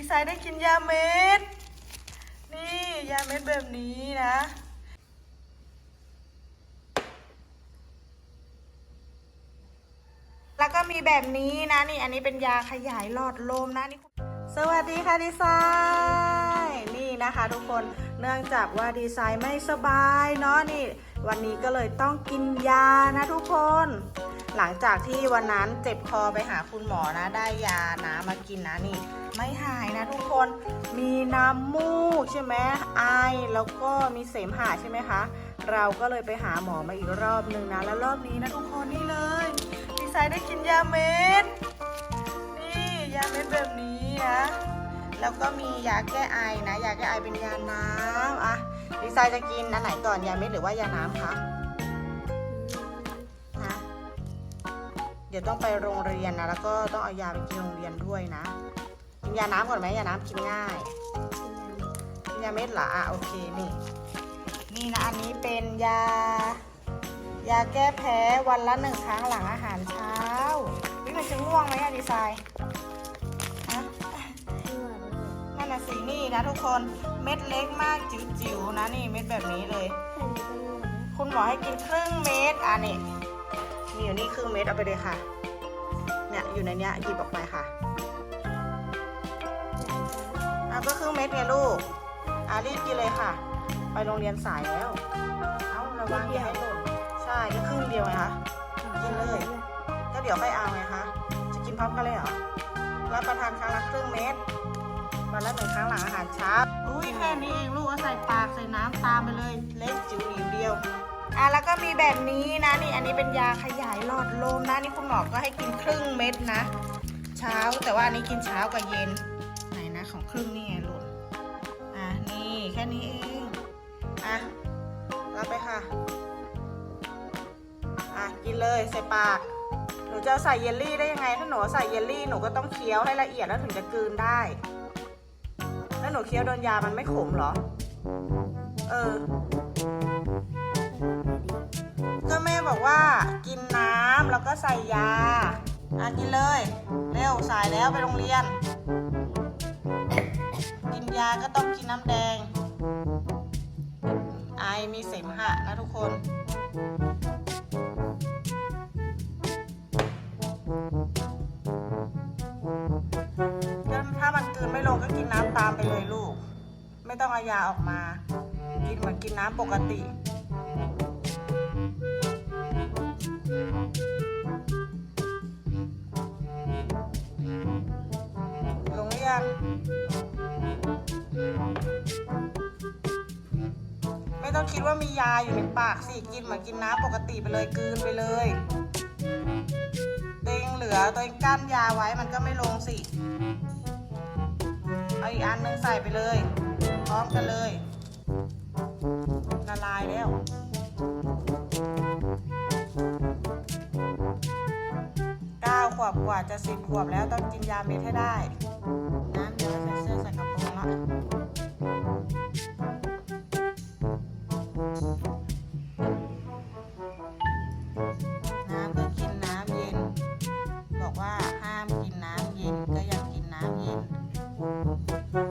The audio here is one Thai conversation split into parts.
ดีไซน์ได้กินยาเม็ด นี่ยาเม็ดแบบนี้นะแล้วก็มีแบบนี้นะนี่อันนี้เป็นยาขยายหลอดลมนะนี่สวัสดีค่ะดีไซน์นี่นะคะทุกคนเนื่องจากว่าดีไซน์ไม่สบายเนาะนี่ วันนี้ก็เลยต้องกินยานะทุกคน หลังจากที่วันนั้นเจ็บคอไปหาคุณหมอนะ ได้ยานะมากินนะนี่ ไม่หายนะทุกคน มีน้ำมูกใช่ไหมไอแล้วก็มีเสมหะใช่ไหมคะ เราก็เลยไปหาหมอมาอีกรอบนึงนะ แล้วรอบนี้นะทุกคนนี่เลยดีไซน์ได้กินยาเม็ด นี่ยาเม็ดแบบนี้นะ แล้วก็มียาแก้ไอนะ ยาแก้ไอเป็นยาน้ำอะดีไซน์จะกินอันไหนก่อนยาเม็ดหรือว่ายาน้ำคะ เดี๋ยวต้องไปโรงเรียนนะ แล้วก็ต้องเอายาไปกินโรงเรียนด้วยนะ กินยาน้ำก่อนไหมยาน้ำกินง่าย กินยาเม็ดเหรออะโอเคนี่ นี่นะอันนี้เป็นยา ยาแก้แพ้วันละหนึ่งครั้งหลังอาหารเช้าวิมันจะง่วงไหมอะดีไซน์ฮะนั่นน่ะสีนี่นะทุกคนเม็ดเล็กมากจิ๋วๆนะนี่เม็ดแบบนี้เลย คุณหมอให้กินครึ่งเม็ดอะนี่ มีอยู่นี่ครึ่งเม็ดเอาไปเลยค่ะ เนี่ยอยู่ในเนี้ยหยิบออกไปค่ะอะก็ครึ่งเม็ดไงลูกอะรีบกินเลยค่ะ ไปโรงเรียนสายแล้ว เอ้าระวังอย่าให้หล่นใช่ก็ครึ่งเดียวไงคะกินเลย ก็เดี๋ยวค่อยเอาไงคะจะกินพร้อมกันเลยเหรอรับประทานครั้งละครึ่งเม็ดวันละหนึ่งครั้งหลังอาหารเช้า อุ้ยแค่นี้เองลูกก็ใส่ปากใส่น้ำตามไปเลย เล็กจิ๋วหนิวเดียว อะแล้วก็มีแบบนี้นะนี่อันนี้เป็นยาขยายหลอดลมนะนี่คุณหมอก็ให้กินครึ่งเม็ดนะ เช้าแต่ว่าอันนี้กินเช้ากับเย็นไหนนะของครึ่งนี่ไงลูกอะนี่แค่นี้เองอะรับไปค่ะอะกินเลยใส่ปากหนูจะใส่เยลลี่ได้ยังไง ถ้าหนูใส่เยลลี่หนูก็ต้องเคี้ยวให้ละเอียดแล้วถึงจะกลืนได้ แล้วหนูเคี้ยวโดนยามันไม่ขมเหรอ เออ ก็ใส่ยาอะกินเลย เร็วสายแล้วไปโรงเรียน กินยาก็ต้องกินน้ำแดง ไอมีเสมหะนะทุกคนถ้ามันกลืนไม่ลงก็กินน้ำตามไปเลยลูก ไม่ต้องเอายาออกมา กินเหมือนกินน้ำปกติ ไม่ต้องคิดว่ามียาอยู่ในปากสิ กินเหมือนกินน้ำปกติไปเลยกลืนไปเลยตัวเองเหลือตัวเองกั้นยาไว้มันก็ไม่ลงสิ เอาอีกอันหนึงใส่ไปเลย พร้อมกันเลยละลายแล้วเก้าขวบกว่าจะสิบขวบแล้วต้องกินยาเม็ดให้ได้ น้ำเดี๋ยวใส่เสื้อใส่กระโปรงละน้ำก็กินน้ำเย็น บอกว่าห้ามกินน้ำเย็นก็ยังกินน้ำเย็น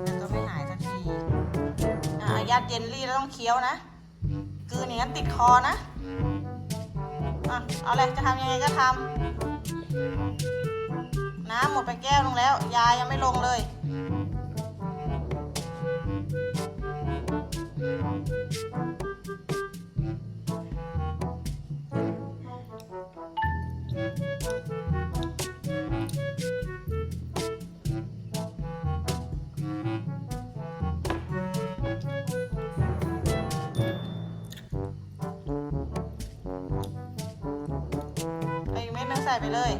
แต่ก็ไม่หายสักทีอะยัดเยลลี่แล้วต้องเคี้ยวนะกืนอย่างนั้นติดคอนะอะเอาเลยจะทำยังไงก็ทำ น้ำหมดไปแก้วนึงแล้ว ยายังไม่ลงเลยเอาอีกเม็ดนึงใส่ไปเลย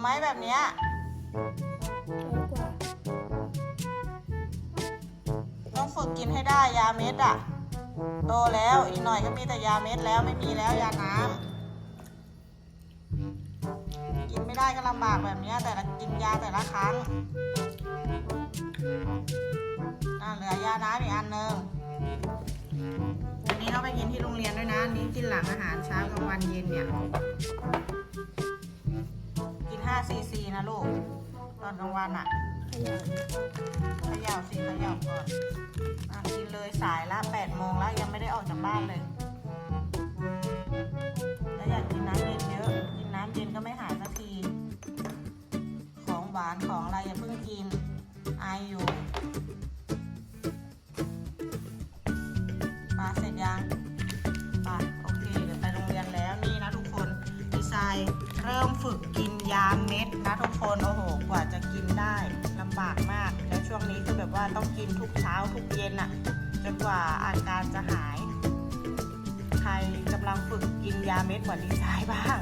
ไหมแบบเนี้ยต้องฝึกกินให้ได้ยาเม็ดอะโตแล้วอีกหน่อยก็มีแต่ยาเม็ดแล้วไม่มีแล้วยาน้ำกินไม่ได้ก็ลำบากแบบเนี้ยแต่ละกินยาแต่ละครั้งอะอะเหลือยาน้ำอีกอันหนึ่งอันนี้เราไปกินที่โรงเรียนด้วยนะอันนี้กินหลังอาหารเช้ากลางวันเย็นเนี่ยกิน5 ซีซีนะลูก ตอนกลางวันอะเขย่าสิเขย่าก่อนอะกินเลยสายละ8โมงแล้วยังไม่ได้ออกจากบ้านเลยแล้วอยากกินน้ำเย็นเยอะ กินน้ำเย็นก็ไม่หายสักที ของหวานของอะไรอย่าเพิ่งกิน ไอายอยู่ ฝึกกินยาเม็ดนะทุกคนโอ้โหกว่าจะกินได้ลำบากมาก แล้วช่วงนี้คือแบบว่าต้องกินทุกเช้าทุกเย็นอะจนกว่าอาการจะหาย ใครกำลังฝึกกินยาเม็ดกว่าดีไซน์บ้าง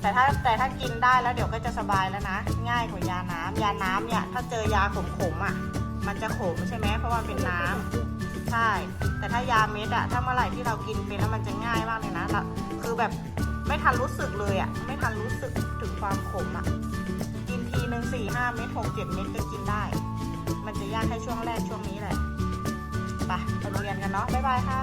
แต่ถ้าแต่ถ้ากินได้แล้วเดี๋ยวก็จะสบายแล้วนะ ง่ายกว่ายาน้ำยาน้ำเนี่ยถ้าเจอยาขมๆอะ มันจะขมใช่ไหมเพราะว่ามันเป็นน้ำใช่ แต่ถ้ายาเม็ดอะถ้าเมื่อไหร่ที่เรากินเป็นแล้วมันจะง่ายมากเลยนะ คือแบบ ไม่ทันรู้สึกเลยอะไม่ทันรู้สึกถึงความขมอะ กินทีหนึ่งสี่ห้าเม็ดหกเจ็ดเม็ดก็กินได้ มันจะยากแค่ช่วงแรกช่วงนี้แหละไปไปโรงเรียนกันเนาะบ๊ายบายค่ะ